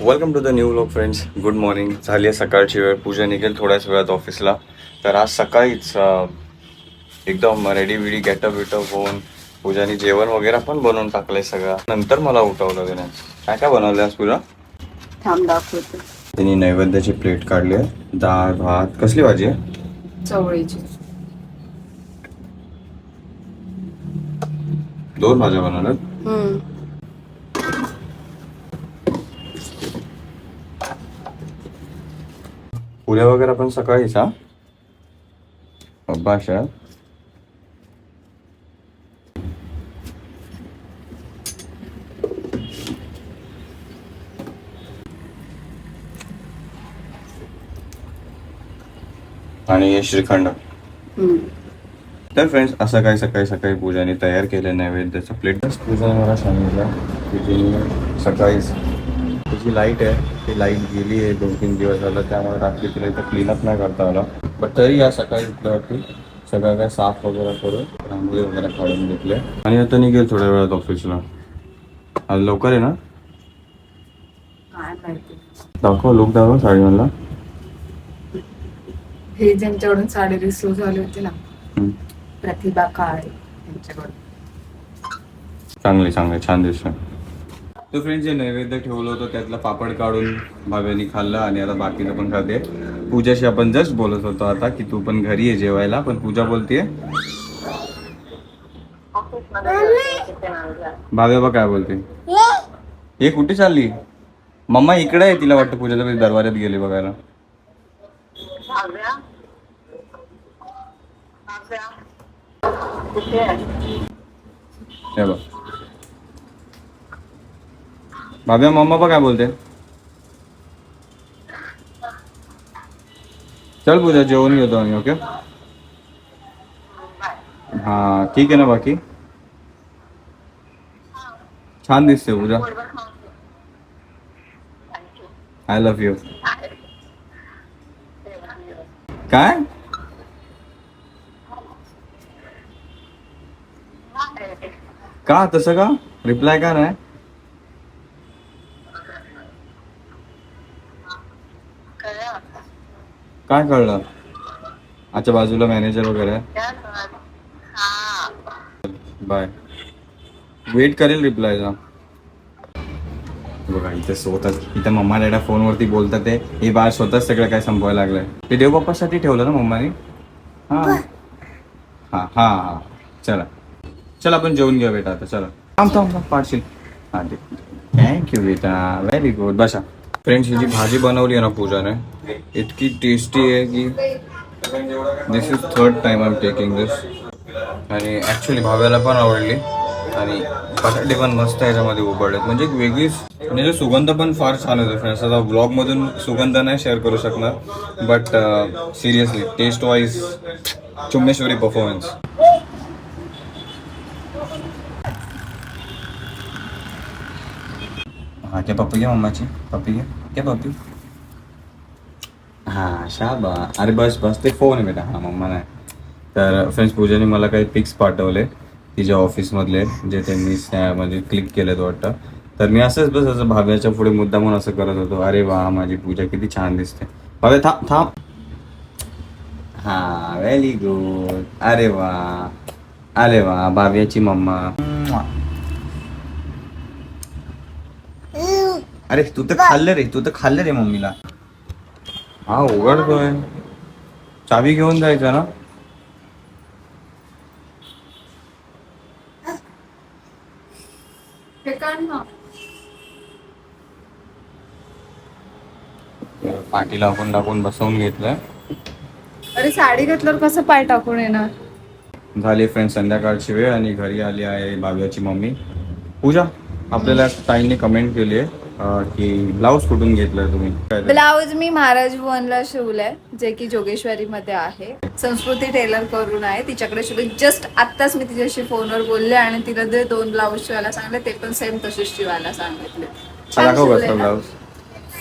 Welcome to the new lock friends good morning झाली आहे सकाळची वेळ. पूजा निघेल थोड्याच वेळात ऑफिसला तर आज सकाळीच एकदम रेडी विडी गेटअप विटअप होऊन पूजानी जेवण वगैरे पण बनवून टाकलंय सगळं. नंतर मला उठवलं त्याने काय काय बनवलं आज पूजा? थांब दाखवते. तिने नैवेद्याची प्लेट काढली आहे. डाळ भात. कसली भाजी आहे? चवळीची. दोन भाज्या बनवल्यात? पुऱ्या वगैरे पण सकाळीच हा? अब्बाशा आणि हे श्रीखंड. तर फ्रेंड्स असं काय सकाळी सकाळी पूजाने तयार केलं नैवेद्याचं प्लेट पूजाने मला सांगितलं की सकाळीच तिची लाइट आहे ती लाइट गेली आहे दोन तीन दिवस झालं त्यामुळे रात्री तिला इथं क्लीनअप नाही करता आला. बट तरी या सकाळी उठल्यावरती सगळं काय साफ वगैरे करून रांगोळी वगैरे काढून घेतले आणि आता निघेल थोड्या वेळात ऑफिसला आज लवकर आहे ना? दाखव लोक दाखव साडीमधला हे ज्यांच्याकडून साडी रिसीव झाली होती ना. प्रतिभा काळे यांच्याकडून. चांगले चांगले छान दिसतं तो फ्रेंड जे नैवेद्य ठेवलं होतं त्यातलं पापड काढून भाव्यानी खाल्लं आणि आता बाकीचं पण खाते. पूजाशी आपण जस्ट बोलत होतो आता की तू पण घरी ये जेवायला पण पूजा बोलतीये? भाव्या बा काय बोलते? हे कुठे चालली? मम्मा इकडे आहे तिला वाटतं पूजाच्या कधी दरबारात गेली बघायला. हे बघ. भाव्या मम्मा बा काय बोलते चल पूजा जेवण घेतो आम्ही ओके हा, ठीक आहे ना बाकी? छान दिसते पूजा। आय लव्ह यू काय का तसं का? रिप्लाय का नाही काय कळलं? अच्छा बाजूला मॅनेजर वगैरे? बाय वेट करेल रिप्लायचा बघा इथे स्वतःच इथे मम्मा डॅडा फोनवरती बोलतात ते. हे बाळ स्वतःच सगळं काय संपवायला लागलंय. ते देवबाप्पासाठी ठेवलं ना मम्माने? हा. हा हा हा. चला. चल आपण जेवून घेऊया बेटा आता. चला. थांब थांब थांब. पाडशील. हा ठीक थँक्यू बेटा. व्हेरी गुड बसा. फ्रेंड्स ही जी भाजी बनवली आहे ना पूजाने इतकी टेस्टी आहे की this is third time I am taking this आणि ॲक्च्युली भाव्याला पण आवडली. आणि बटाटे पण मस्त याच्यामध्ये उबडलेत. म्हणजे एक वेगळीच म्हणजे सुगंध पण फार छान होतो फ्रेंड्स आता ब्लॉगमधून सुगंध नाही शेअर करू शकणार बट सिरियसली टेस्ट वाईज चुम्मेश्वरी परफॉर्मन्स हा क्या पप्पी घ्या मम्माची? पप्पी घ्या क्या पप्पी? हा शाबा. अरे बस बस ते फोन आहे बेटा. हा मम्मा नाही. तर फ्रेंड्स पूजाने मला काही पिक्स पाठवले तिच्या ऑफिसमधले जे त्यांनी म्हणजे क्लिक केलेत वाटतं. तर मी असंच बस असं भाव्याच्या पुढे मुद्दा म्हणून असं करत होतो. अरे वा माझी पूजा किती छान दिसते. भाव्या थांब थांब. हा व्हेरी गुड अरे वा. अरे वा भाव्याची मम्मा. अरे तू तर खाल्लं रे तू तर खाल्लं रे मम्मीला. हा उघडतोय चावी घेऊन जायचं ना? पाठी लागून लागून बसवून घेतलंय. अरे साडी घातल्यावर कसं पाय टाकून येणार? झाली फ्रेंड संध्याकाळची वेळ आणि घरी आली आहे भाव्याची मम्मी. पूजा आपल्याला ताईने कमेंट केली आहे. की ब्लाऊज कुठून घेतलाय तुम्ही? ब्लाऊज मी महाराज भुवनला शिवलाय जे की जोगेश्वरी मध्ये आहे. संस्कृती टेलर करून आहे. तिच्याकडे शिवले जस्ट आत्ताच मी तिच्याशी फोनवर बोलले आणि तिला ते दोन ब्लाऊज शिवायला सांगितले ते पण सेम तसेच शिवायला सांगितले. हा? ब्लाऊज.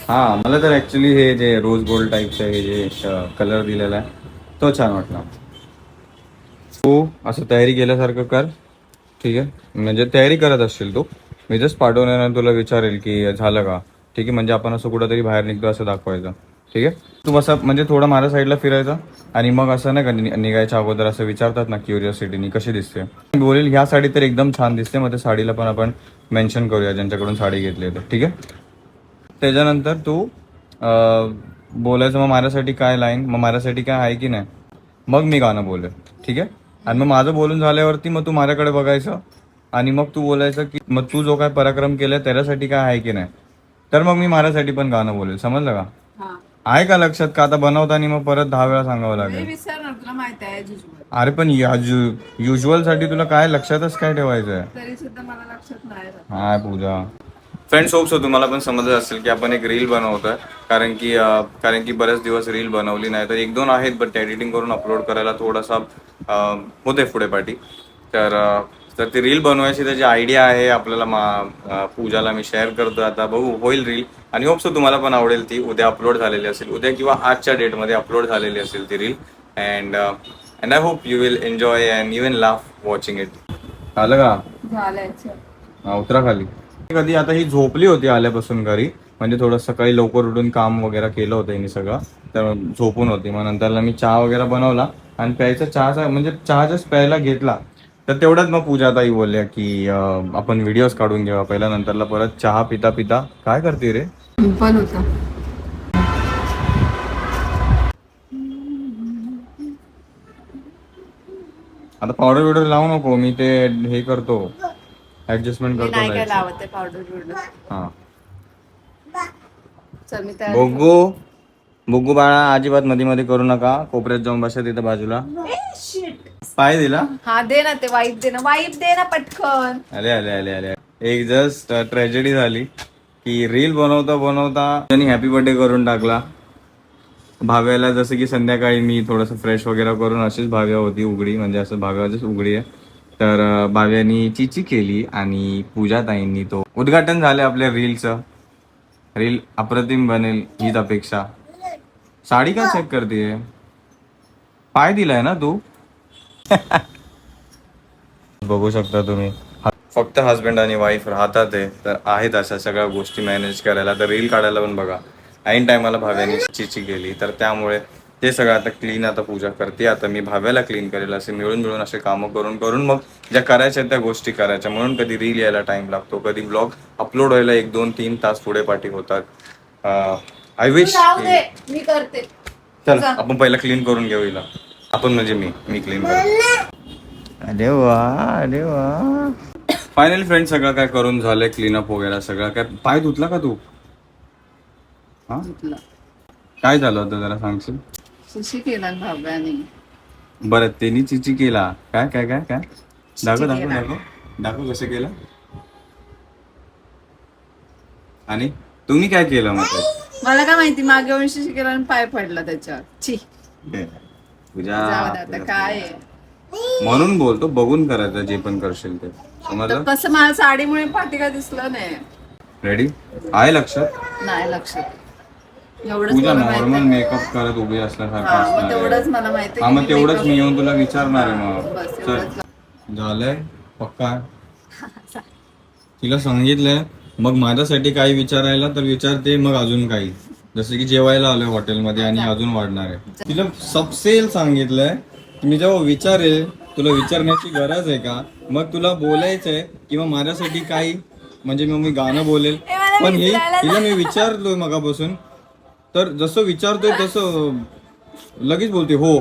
हा मला तर ऍक्च्युली हे जे रोज गोल्ड टाईपचं हे जे कलर दिलेला आहे तो छान वाटला. तू असं तयारी केल्यासारखं कर ठीक आहे? म्हणजे तयारी करत असशील तू. मी जस्ट पाठवणार तुला विचारेल की झालं का? ठीक आहे म्हणजे आपण असं कुठंतरी बाहेर निघतो असं दाखवायचं. ठीक आहे? तू असं म्हणजे थोडं माझ्या साईडला फिरायचं आणि मग असं नाही का निघायच्या अगोदर असं विचारतात ना क्युरियोसिटीनी कशी दिसते? बोलेल ह्या साडी तर एकदम छान दिसते मग त्या साडीला पण आपण मेन्शन करूया ज्यांच्याकडून साडी घेतली तर ठीक आहे? त्याच्यानंतर तू बोलायचं मग माझ्यासाठी काय लाईन मग माझ्यासाठी काय आहे की नाही? मग मी गाणं बोलेल. ठीक आहे? आणि मग माझं बोलून झाल्यावरती मग तू माझ्याकडे बघायचं. आणि मग तू बोलायचं की मग तू जो काय पराक्रम केलाय त्याच्यासाठी काय आहे की नाही? तर मग मी माझ्यासाठी पण गाणं बोलेल. समजलं का? हा. आहे का लक्षात का आता बनवताना मग परत दहा वेळा सांगावं लागेल? विसरणार तुला माहिती आहे जुजूवर अरे पण युजलसाठी तुला काय लक्षातच काय ठेवायचं आहे. Hi Pooja. Friends hope so तुम्हाला पण समजत असेल की आपण एक रील बनवतोय. कारण की कारण की बरेच दिवस रील बनवली नाही. तर एक दोन आहेत बट एडिटिंग करून अपलोड करायला थोडासा होते पुढे पाठी. तर तर ती रील बनवायची त्याची आयडिया आहे आपल्याला मा पूजाला मी शेअर करतो आता बघू होईल रील आणि होप सो तुम्हाला पण आवडेल ती. उद्या अपलोड झालेली असेल. उद्या किंवा आजच्या डेटमध्ये अपलोड झालेली असेल ती reel and and I hope you will enjoy and even laugh watching it आलं का. हा, उतरा खाली. कधी आता ही झोपली होती आल्यापासून घरी. म्हणजे थोडं सकाळी लवकर उठून काम वगैरे केलं होतं हिने सगळं. तर झोपून होती. मग नंतरला मी चहा वगैरे बनवला. आणि प्यायचा चहाचा म्हणजे चहा जस्ट प्यायला घेतला. तर तेवढ्यात मग पूजा ताई बोलल्या की अं, आपण व्हिडिओज काढून घेऊया. पहिल्या नंतरला परत चहा पिता पिता. काय करते रे? पण होतं. आता पावडर बिवडर लावू नको. मी ते हे करतो. ऍडजस्टमेंट मी करतो नाही काय lights. लावत आहे पावडर बिवडर. हा. चल मी तयार बुग्गू बुग्गू बाळा अजिबात मध्ये मध्ये करू नका. कोपऱ्यात जाऊन बसा तिथं बाजूला. पाय दिला? हा दे ना ते वाईप दे ना. वाईप दे ना पटकन. आले आले आले आले. एक जस्ट ट्रॅजेडी झाली की रील बनवता बनवता त्यांनी हॅपी बर्थडे करून टाकला. भाव्याला जसं की संध्याकाळी मी थोडंसं फ्रेश वगैरे करून अशीच भाव्या होती उघडी. म्हणजे असं भाव्याचीच उघडी आहे. तर भाव्यानी चिची केली आणि पूजा ताईंनी तो उद्घाटन झाले आपल्या रीलचं रील अप्रतिम बनेल हीच अपेक्षा. साडी का चेक करते पाय दिलाय ना तू? बघू शकता तुम्ही. फक्त हस्बंड आणि वाईफ राहतात आहे तर आहेत अशा सगळ्या गोष्टी मॅनेज करायला. तर रील काढायला पण बघा. ऐन टायमाला भाव्याने चिची केली तर त्यामुळे ते सगळं आता क्लीन आता पूजा करते. आता मी भाव्याला क्लीन करेल असे मिळून मिळून असे कामं करून करून मग ज्या करायच्या त्या गोष्टी करायच्या. म्हणून कधी रील यायला टाइम लागतो कधी ब्लॉग अपलोड व्हायला एक दोन तीन तास पुढे पाठी होतात. आय विश मी करते. चल आपण पहिला क्लीन करून घेऊ हिला. आपण म्हणजे मी मी क्लीन करतो अरे वा अरे वा. फायनली फ्रेंड सगळं काय करून झालंय क्लीनअप वगैरे सगळं काय? पाय धुतला का तू? हा? काय झालं होतं जरा सांगशील? सुशी केला ना भाव्याने बरं त्यांनी चिची केला. काय काय काय काय? दाखव दाखव केला. दाखव. दाखव कसं केलं. आणि तुम्ही काय केलं मग ते? मला काय माहिती मागे सुशी केला आणि पाय पडला त्याच्यावर. ची. तुझ्या आता काय आहे. म्हणून बोलतो बघून करायचं जे पण करशील ते. तर समजलं कसं मला साडीमुळे पाठी काय दिसलं नाही. रेडी आहे लक्षात? नाही लक्षात. एवढंच तुझ्या मला माहिती नॉर्मल मेकअप करत उभी असल्यासारखं हा मग असणार आहे. तेवढंच मला माहिती हा मग तेवढंच मी येऊन तुला विचारणार आहे मग. बस चल. एवढंच झालंय? पक्का? तिला सांगितलंय मग माझ्यासाठी काही विचारायला तर विचारते मग अजून काही. जसं की जेवायला आलोय हॉटेलमध्ये आणि अजून वाढणार आहे. तिला सबसेल सांगितलंय मी जेव्हा विचारेल तुला विचारण्याची गरज आहे का? मग तुला बोलायचंय किंवा माझ्यासाठी काही म्हणजे मग मी गाणं बोलेल. पण हे तिला मी विचारलोय मगापासून. तर जसं विचारतोय तसं लगेच बोलते हो.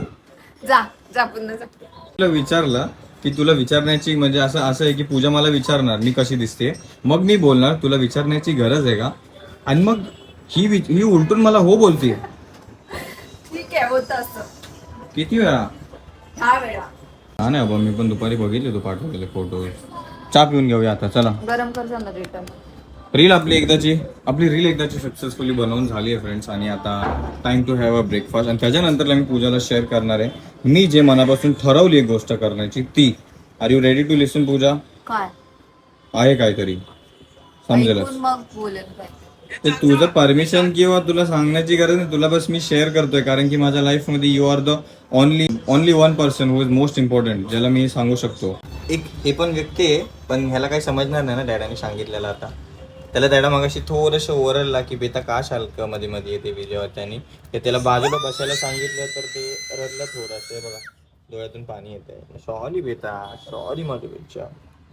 जा जा पुन्हा जा. तुला विचारलं की तुला विचारण्याची म्हणजे असं असं आहे की पूजा मला विचारणार मी कशी दिसते? मग मी बोलणार तुला विचारण्याची गरज आहे का? आणि मग ही विच- ही उलटून मला हो बोलते ठीक आहे होत असं. किती वेळा? ह्या वेळा. हा नाही बाबा मी पण दुपारी बघितले तू पाठवलेले फोटो चहा पिऊन घेऊया आता चला. गरम कर रिटर्न रील आपली एकदाची आपली रील एकदाची सक्सेसफुली बनवून झाली आहे फ्रेंड्स आणि आता time to have a breakfast आणि त्याच्यानंतरला मी पूजाला शेअर करणार आहे. मी जे मनापासून ठरवली एक गोष्ट करण्याची ती. Are you ready to listen Pooja? काय? आहे काहीतरी. समजेल ऐकून मग बोलेल काय ते तुझं परमिशन किंवा तुला सांगण्याची गरज नाही तुला बस मी शेअर करतोय. कारण की माझ्या लाईफमध्ये you are the only only one person who is most important ज्याला मी सांगू शकतो. एक हे पण व्यक्ती आहे पण ह्याला काही समजणार नाही ना डॅडाने सांगितलेलं आता. त्याला त्याला मगाशी थोडंसं ओरडला की बेता का शालकमध्ये मध्ये येते विजयावर त्यांनी ते त्याला बाजूला बसायला सांगितलं तर ते रडलं थोडंसं. बघा डोळ्यातून पाणी येत आहे सॉरी बेता सॉरी माझे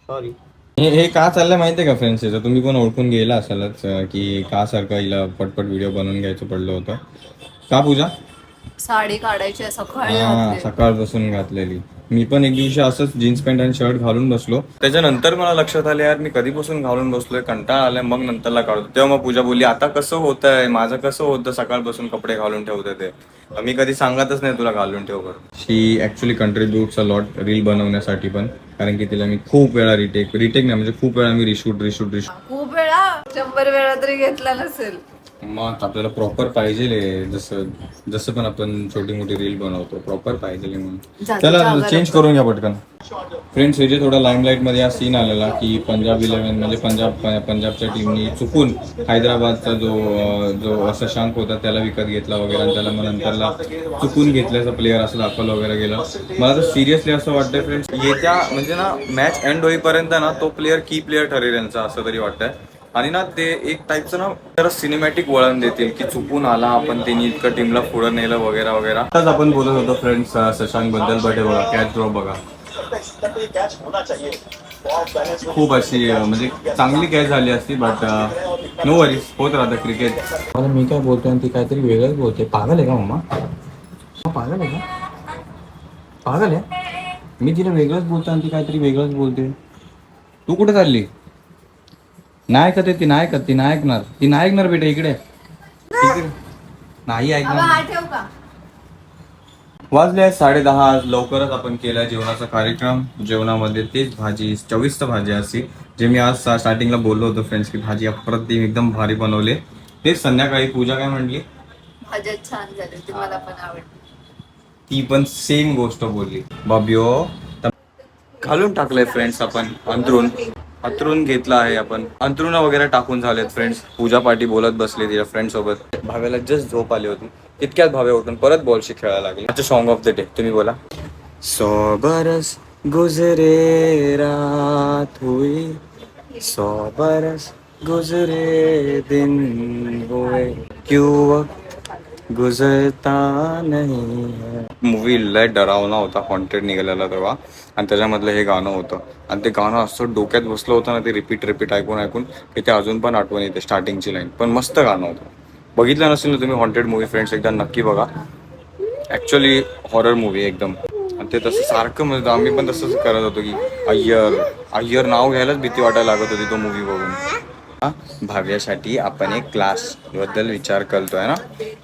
सॉरी हे हे का चाललंय माहितीये का फ्रेंड्स याचं तुम्ही पण ओळखून गेला असालच अं, की का सारखं हिला पटपट व्हिडिओ बनवून घ्यायचं पडलं होतं. का पूजा? साडी काढायची आहे सकाळी हा घातली. सकाळपासून घातलेली. मी पण एक दिवशी असंच जीन्स पॅन्ट आणि शर्ट घालून बसलो. त्याच्यानंतर मला लक्षात आलं यार मी कधीपासून घालून बसलोय कंटाळा आलाय मग नंतरला काढतो. तेव्हा मग पूजा बोलली आता कसं होतंय? माझं कसं होतं सकाळपासून कपडे घालून ठेवते ते? मी कधी सांगतच नाही तुला घालून ठेव she actually contributes a lot reel बनवण्यासाठी पण. कारण की तिला मी खूप वेळा रिटेक रिटेक नाही म्हणजे खूप वेळा मी रिशूट रिशूट रिशूट खूप वेळा शंभर वेळा तरी घेतला नसेल. मग आपल्याला प्रॉपर पाहिजे जसं जसं पण आपण छोटी मोठी रील बनवतो प्रॉपर पाहिजे म्हणून. चला चेंज करून घ्या पटकन. फ्रेंड्स हे जे थोडा लाईमलाईटमध्ये हा सीन आलेला की पंजाब इलेव्हन म्हणजे पंजाब पंजाबच्या टीमनी चुकून हैदराबादचा जो जो शशांक होता त्याला विकत घेतला वगैरे आणि त्याला मग नंतरला चुकून घेतल्याचा प्लेअर असं दाखवलं वगैरे गेलं. मला तर सिरियसली असं वाटतंय फ्रेंड्स येत्या म्हणजे ना मॅच एंड होईपर्यंत ना तो प्लेअर की प्लेअर ठरेल यांचा असं तरी वाटतंय. आणि ना ते एक टाईपचं ना तर सिनेमॅटिक वळण देतील की चुकून आला आपण त्यांनी इतकं टीमला पुढं नेलं वगैरे वगैरे. आताच आपण बोलत होतो फ्रेंड्स शशांकबद्दल बट हे बघा कॅच ड्रॉप बघा. खूप अशी म्हणजे चांगली कॅच झाली असती बट नो वरीज होत राहतं क्रिकेट मी काय बोलतोय ती काहीतरी वेगळंच बोलते. पागल आहे का मम्मा? पागल आहे का? पागल आहे? मी तिला वेगळंच बोलतो आणि ती काहीतरी वेगळंच बोलते. तू कुठे चालली? नाही ऐकत आहे ती नाही ऐकत ती नाही ऐकणार ती नाही ऐकणार बेटा इकडे. इकडे. नाही ऐकणार. हा ठेव का? वाजले आहेत साडे दहा आज लवकरच आपण केला जेवणाचा कार्यक्रम. जेवणामध्ये तेच भाजी चविष्ट भाजी असती जे मी आज स्टार्टिंगला बोललो होतो फ्रेंड्स की भाजी अप्रतिम एकदम भारी बनवले. तेच संध्याकाळी पूजा काय म्हटली? भाज्या छान झाली होती मला पण आवडली. ती पण सेम गोष्ट बोलली. बाबिओ घालून टाकलंय फ्रेंड्स आपण अंतरून अंतरून घेतला आहे आपण. अंतरुण वगैरे टाकून झालेत फ्रेंड्स पूजा पाटी बोलत बसले तिच्या फ्रेंड सोबत. भाव्याला जस्ट झोप आली होती. तितक्यात भाव्या उठून परत बॉलशी खेळायला लागली. अच्छा सॉन्ग ऑफ द डे तुम्ही बोला. सो बरस गुजरे रात हुई. सो बरस गुजरे दिन हुए. क्यों वक्त गुजरता नाही मूवी लय डरावना होता हॉन्टेड निघालेला तेव्हा. आणि त्याच्यामधलं हे गाणं होतं. आणि ते गाणं असं डोक्यात बसलं होतं ना ते रिपीट रिपीट ऐकून ऐकून की ते अजून पण आठवण येते स्टार्टिंगची लाईन पण मस्त गाणं होतं. बघितलं नसेल ना तुम्ही हॉन्टेड मूवी फ्रेंड्स एकदा नक्की बघा. ॲक्च्युली हॉरर मूवी एकदम. आणि ते तसं सारखं म्हणजे आम्ही पण तसंच करत होतो की अय्यर अय्यर नाव घ्यायलाच भीती वाटायला लागत होती तो मूवी बघून. भाव्यासाठी आपण एक क्लासबद्दल विचार करतोय ना?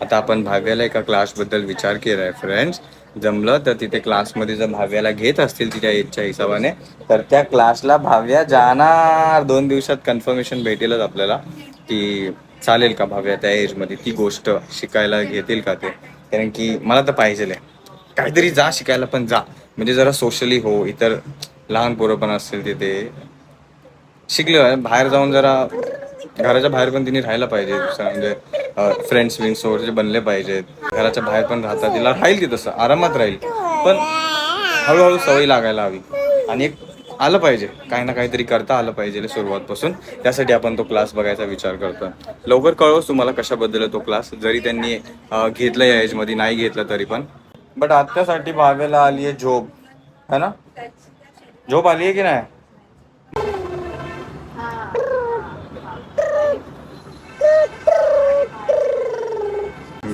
आता आपण भाव्याला एका क्लासबद्दल विचार केलाय फ्रेंड्स जमलं तर तिथे क्लासमध्ये जर भाव्याला घेत असतील तिच्या एजच्या हिशोबाने तर त्या क्लासला भाव्या जाणार. दोन दिवसात कन्फर्मेशन भेटेलच आपल्याला की चालेल का भाव्या त्या एजमध्ये ती गोष्ट शिकायला घेतील का ते? कारण की मला तर पाहिजे काहीतरी जा शिकायला पण जा. म्हणजे जरा सोशली हो. इतर लहान पोरं पण असतील तिथे. शिकलो आहे बाहेर जाऊन जरा घराच्या बाहेर पण तिने राहायला पाहिजे. म्हणजे फ्रेंड्स विंग्स वगैरे बनले पाहिजेत. घराच्या बाहेर पण राहतात. तिला राहील की तसं. आरामात राहील. पण हळूहळू सवय लागायला हवी. आणि एक आलं पाहिजे. काही ना काहीतरी करता आलं पाहिजे सुरुवातपासून. त्यासाठी आपण तो क्लास बघायचा विचार करतो लवकर कळवस तुम्हाला कशाबद्दल तो क्लास जरी त्यांनी घेतला या एजमध्ये नाही घेतला तरी पण. बट आत्तासाठी भावेला आली आहे झोप. है ना? झोप आली आहे की नाही?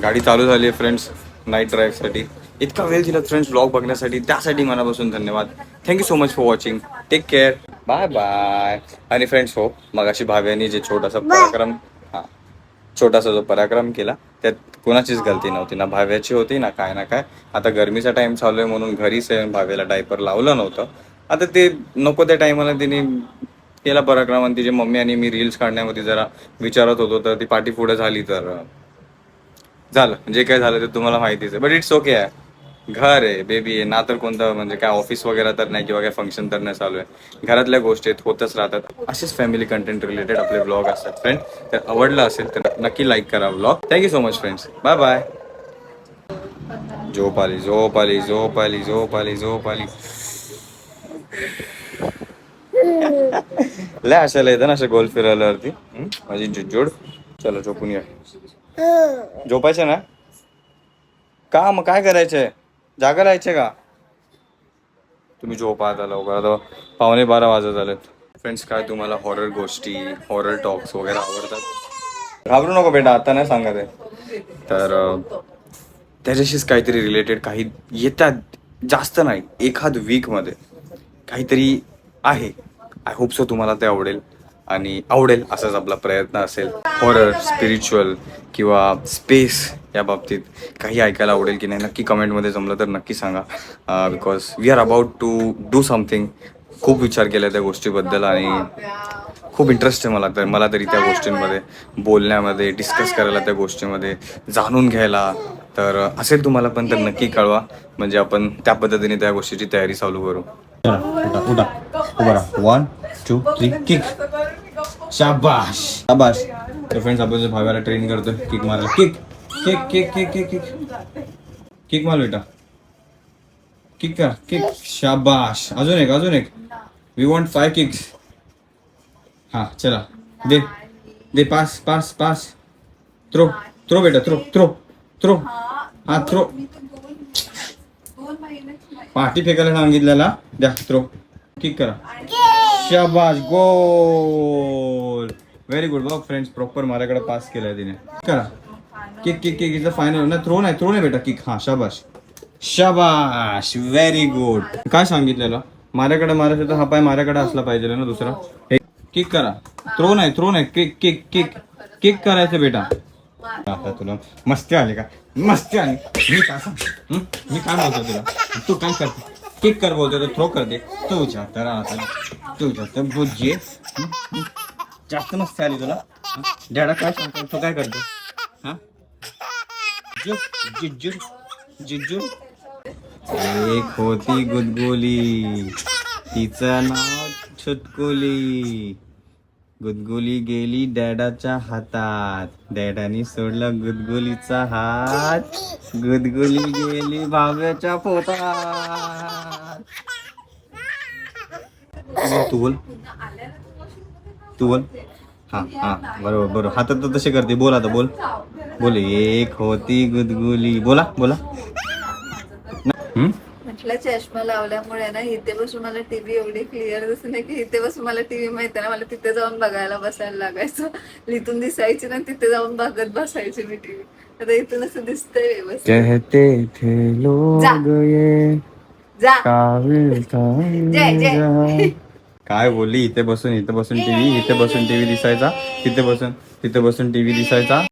गाडी चालू झाली आहे फ्रेंड्स नाईट ड्राईव्हसाठी इतका वेळ दिला फ्रेंड्स ब्लॉग बघण्यासाठी. त्यासाठी मनापासून धन्यवाद. Thank you so much for watching take care bye bye आणि फ्रेंड्स हो मगाशी भाव्यानी जे छोटासा पराक्रम हा छोटासा जो पराक्रम केला त्यात कोणाचीच गलती नव्हती. ना भाव्याची होती ना काय ना काय. आता गरमीचा टाइम चालू आहे म्हणून घरीच आहे भाव्याला डायपर लावलं नव्हतं. आता ते नको त्या टायमाला तिने केला पराक्रम आणि तिची मम्मी आणि मी रील्स काढण्यामध्ये जरा विचारत होतो तर ती पाठी पुढे झाली तर झालं. जे काय झालं ते तुम्हाला माहितीच आहे. बट इट्स ओके आहे. घर आहे बेबी आहे. ना तर कोणतं म्हणजे काय ऑफिस वगैरे तर नाही किंवा काय फंक्शन तर नाही चालू आहे. घरातल्या गोष्टी आहेत होतच राहतात. असेच फॅमिली कंटेंट रिलेटेड आपले ब्लॉग असतात फ्रेंड तर आवडलं असेल तर नक्की लाईक करा blog thank you so much friends bye bye झोप आली झोप आली झोप आली झोप आली झोप आली. लय अशाला येतं ना असं गोल फिरायल्यावरती वरती. माझी जुजोड चला झोपून या. झोपायचं ना? का मग काय करायचंय? जागा राहायचे का? तुम्ही झोपा आता लवकर. आता पावणे बारा वाजत आलेत. फ्रेंड्स काय तुम्हाला हॉरर गोष्टी हॉरर टॉक्स वगैरे आवडतात? घाबरू नको बेटा आता नाही सांगत आहे. तर त्याच्याशीच काहीतरी रिलेटेड काही येतात जास्त नाही एखाद वीकमध्ये काहीतरी आहे. आय होप सो तुम्हाला ते आवडेल. आणि आवडेल असाच आपला प्रयत्न असेल. हॉरर स्पिरिच्युअल किंवा स्पेस या बाबतीत काही ऐकायला आवडेल की नाही नक्की कमेंटमध्ये जमलं तर नक्की सांगा. Because we are about to do something खूप विचार केला त्या गोष्टीबद्दल आणि खूप इंटरेस्ट आहे मला तर मला तरी त्या गोष्टींमध्ये बोलण्यामध्ये डिस्कस करायला त्या गोष्टीमध्ये जाणून घ्यायला. तर असेल तुम्हाला पण तर नक्की कळवा. म्हणजे आपण त्या पद्धतीने त्या गोष्टीची तयारी चालू करू. उठा उठा. उभा वन टू थ्री किक शाबाश. शाबाश. तर फ्रेंड्स आपण भाव्याला ट्रेन करतोय किक मारायला. Kick kick kick kick kick kick kick मार बेटा. किक कर. किक शाबाश. अजून एक अजून एक. वी वॉन्ट फाय किक्स हा चला. दे. दे pass pass pass throw throw बेटा थ्रो थ्रो थ्रो हा थ्रो पाठी फेकायला सांगितलेला. द्या थ्रो किक करा. शाबाश गोल व्हेरी गुड बघ फ्रेंड्स प्रॉपर माझ्याकडे पास केलाय तिने. करा. किक किक किक इथं फायनल ना थ्रो नाही थ्रो नाही बेटा किक हा शाबाश शाबाश व्हेरी गुड काय सांगितलेलं? माझ्याकडे मारायचं तर हा पाय माझ्याकडे असला पाहिजे ना दुसरा. हे किक करा. थ्रो नाही थ्रो नाही. किक किक किक किक करायचं बेटा. आता तुला मस्ती आली का? मस्ती आली. मी काय सांग मी काय म्हणतो तुला? तू काय करते? किक कर बोलतो तो थ्रो कर दे। तुझ्या तर आता तुझ्या तू बुज्जे हं? जास्त मस्त आली तुला। डॅडा काय सांगतो? तू काय करतो? हा? जिज्जू जिज्जू एक होती गुदगुली तिचं नाव छुटकुली। गुदगुली गेली डॅडाच्या हातात. डॅडानी सोडला गुदगुलीचा हात. गुदगुली गेली भाव्याच्या पोतात. तू बोल. तू बोल. हा हा बरोबर बरोबर. हातात तर तसे करते. बोल आता बोल. बोल. एक होती गुदगुली. बोला बोला. हम्म? म्हटलं चष्मा लावल्यामुळे ना इथे बसून मला टीव्ही एवढी क्लिअर दिसत नाही की इथे बसून मला टीव्ही माहिती ना मला तिथे जाऊन बघायला बसायला लागायचं. लिथून दिसायची ना तिथे जाऊन बघत बसायची मी टीव्ही. आता इथून असं दिसतंय व्यवस्थित. काय बोलली? इथे बसून इथे बसून टीव्ही इथे बसून टीव्ही दिसायचा? तिथे बसून तिथे बसून टीव्ही दिसायचा?